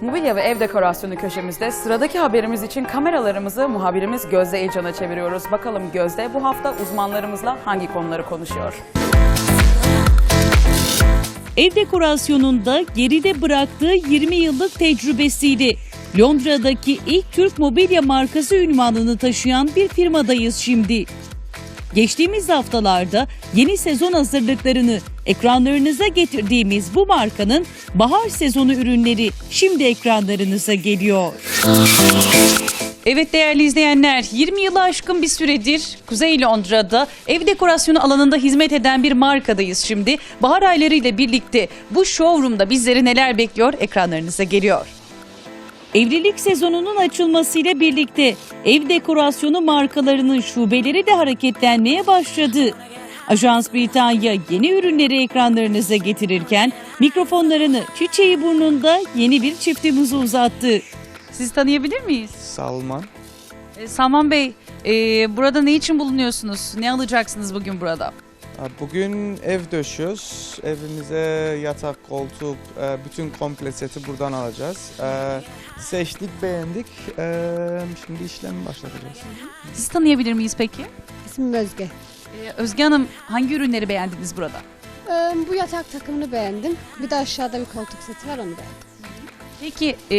Mobilya ve ev dekorasyonu köşemizde sıradaki haberimiz için kameralarımızı muhabirimiz Gözde İlcan'a çeviriyoruz. Bakalım Gözde bu hafta uzmanlarımızla hangi konuları konuşuyor? Ev dekorasyonunda geride bıraktığı 20 yıllık tecrübesiyle Londra'daki ilk Türk mobilya markası ünvanını taşıyan bir firmadayız şimdi. Geçtiğimiz haftalarda yeni sezon hazırlıklarını ekranlarınıza getirdiğimiz bu markanın bahar sezonu ürünleri şimdi ekranlarınıza geliyor. Evet değerli izleyenler, 20 yılı aşkın bir süredir Kuzey Londra'da ev dekorasyonu alanında hizmet eden bir markadayız şimdi. Bahar ayları ile birlikte bu showroom'da bizleri neler bekliyor ekranlarınıza geliyor. Evlilik sezonunun açılmasıyla birlikte ev dekorasyonu markalarının şubeleri de hareketlenmeye başladı. Ajans Britanya yeni ürünleri ekranlarınıza getirirken mikrofonlarını çiçeği burnunda yeni bir çiftimize uzattı. Sizi tanıyabilir miyiz? Salman. Ee, Salman Bey, e, burada ne için bulunuyorsunuz? Ne alacaksınız bugün burada? Bugün ev döşüyoruz. Evimize yatak, koltuk, e, bütün komple seti buradan alacağız. E, Seçtik, beğendik. E, Şimdi işlemi başlatacağız. Sizi tanıyabilir miyiz peki? İsmim Özge. Ee, Özge Hanım, hangi ürünleri beğendiniz burada? Ee, bu yatak takımını beğendim. Bir de aşağıda bir koltuk seti var onu beğendim. Peki e,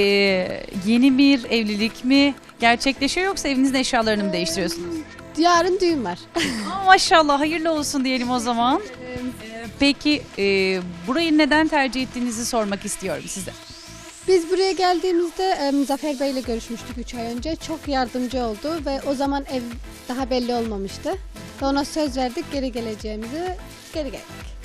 yeni bir evlilik mi gerçekleşiyor yoksa evinizin eşyalarını mı değiştiriyorsunuz? Yarın düğün var. Aa, maşallah hayırlı olsun diyelim o zaman. Ee, Peki e, burayı neden tercih ettiğinizi sormak istiyorum size. Biz buraya geldiğimizde e, Zafer Bey ile görüşmüştük 3 ay önce. Çok yardımcı oldu ve o zaman ev daha belli olmamıştı. Ve ona söz verdik geri geleceğimizi. Geri geldik.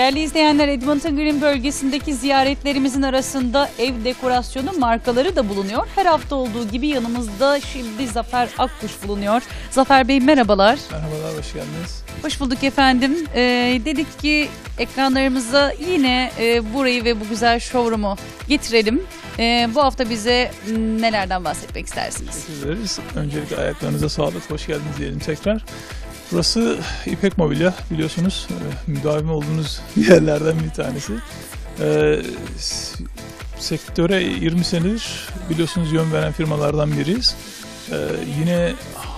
Değerli izleyenler Edmonton Green bölgesindeki ziyaretlerimizin arasında ev dekorasyonu markaları da bulunuyor. Her hafta olduğu gibi yanımızda şimdi Zafer Akkuş bulunuyor. Zafer Bey merhabalar. Merhabalar, hoş geldiniz. Hoş bulduk efendim. Ee, dedik ki ekranlarımıza yine e, burayı ve bu güzel showroom'u getirelim. Ee, bu hafta bize nelerden bahsetmek istersiniz? Teşekkür ederiz. Öncelikle ayaklarınıza sağlık, hoş geldiniz diyelim tekrar. Burası İpek Mobilya, biliyorsunuz e, müdavim olduğunuz yerlerden bir tanesi. E, s- sektöre 20 senedir biliyorsunuz yön veren firmalardan biriyiz. E, yine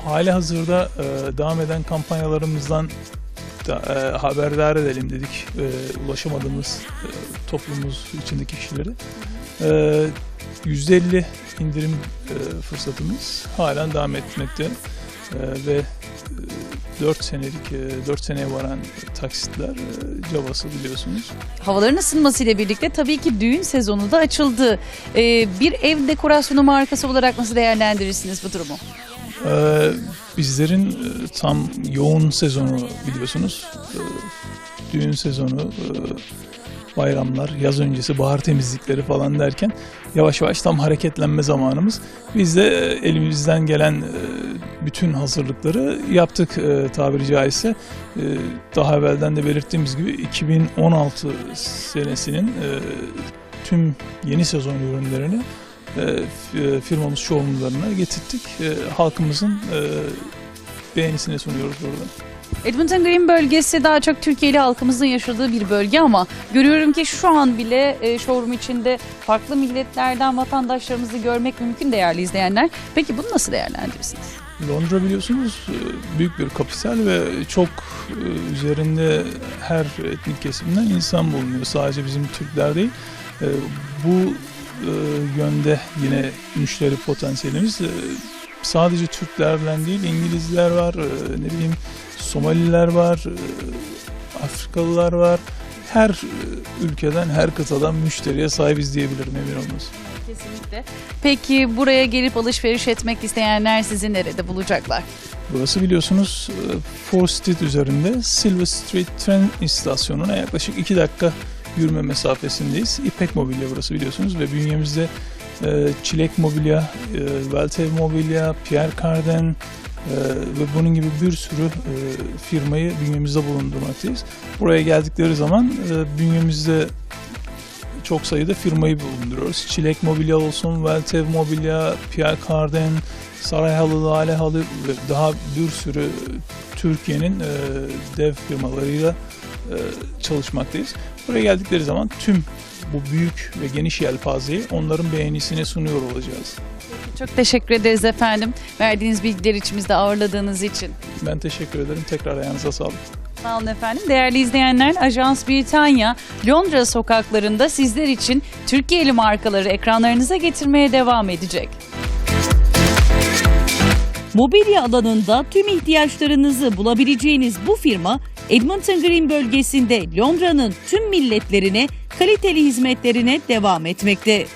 hali hazırda e, devam eden kampanyalarımızdan da, e, haberdar edelim dedik ulaşamadığımız e, toplumumuz içindeki kişileri. E, %50 indirim fırsatımız halen devam etmekte ve 4 senelik e, 4 seneye varan taksitler e, cabası biliyorsunuz. Havaların ısınmasıyla birlikte tabii ki düğün sezonu da açıldı. Ee, bir ev dekorasyonu markası olarak nasıl değerlendirirsiniz bu durumu? Bizlerin e, tam yoğun sezonu biliyorsunuz. Düğün sezonu, e, bayramlar, yaz öncesi bahar temizlikleri falan derken yavaş yavaş tam hareketlenme zamanımız. Biz de e, elimizden gelen e, bütün hazırlıkları yaptık e, tabiri caizse. Daha evvelden de belirttiğimiz gibi 2016 senesinin tüm yeni sezon ürünlerini firmamız showroomlarına getirttik. Halkımızın beğenisine sunuyoruz burada. Edmonton Green bölgesi daha çok Türkiye'li halkımızın yaşadığı bir bölge ama görüyorum ki şu an bile e, showroom içinde farklı milletlerden vatandaşlarımızı görmek mümkün değerli izleyenler. Peki bunu nasıl değerlendirirsiniz? Londra biliyorsunuz e, büyük bir kapital ve çok e, üzerinde her etnik kesimden insan bulunuyor. Sadece bizim Türkler değil. E, Bu yönde yine müşteri potansiyelimiz sadece Türklerden değil İngilizler var, ne bileyim Somaliler var, e, Afrikalılar var. Her e, ülkeden, her kıtadan müşteriye sahibiz diyebilirim emin olmasın. Kesinlikle. Peki buraya gelip alışveriş etmek isteyenler sizi nerede bulacaklar? Burası biliyorsunuz e, Fourth Street üzerinde Silver Street tren istasyonuna yaklaşık 2 dakika yürüme mesafesindeyiz. İpek Mobilya burası biliyorsunuz ve bünyemizde e, Çilek Mobilya, e, Veltev Mobilya, Pierre Cardin e, ve bunun gibi bir sürü e, firmayı bünyemizde bulundurmaktayız. Buraya geldikleri zaman e, bünyemizde çok sayıda firmayı bulunduruyoruz. Çilek Mobilya olsun, Veltev Mobilya, Pierre Cardin, Saray Halı, Lale Halı ve daha bir sürü Türkiye'nin e, dev firmalarıyla çalışmaktayız. Buraya geldikleri zaman tüm bu büyük ve geniş yelpazeyi onların beğenisine sunuyor olacağız. Çok teşekkür ederiz efendim. Verdiğiniz bilgiler için bizde ağırladığınız için. Ben teşekkür ederim. Tekrar ayağınıza sağlık. Sağ olun efendim. Değerli izleyenler, Ajans Britanya Londra sokaklarında sizler için Türkiye'li markaları ekranlarınıza getirmeye devam edecek. Mobilya alanında tüm ihtiyaçlarınızı bulabileceğiniz bu firma Edmonton Green bölgesinde Londra'nın tüm milletlerine kaliteli hizmetlerine devam etmekte.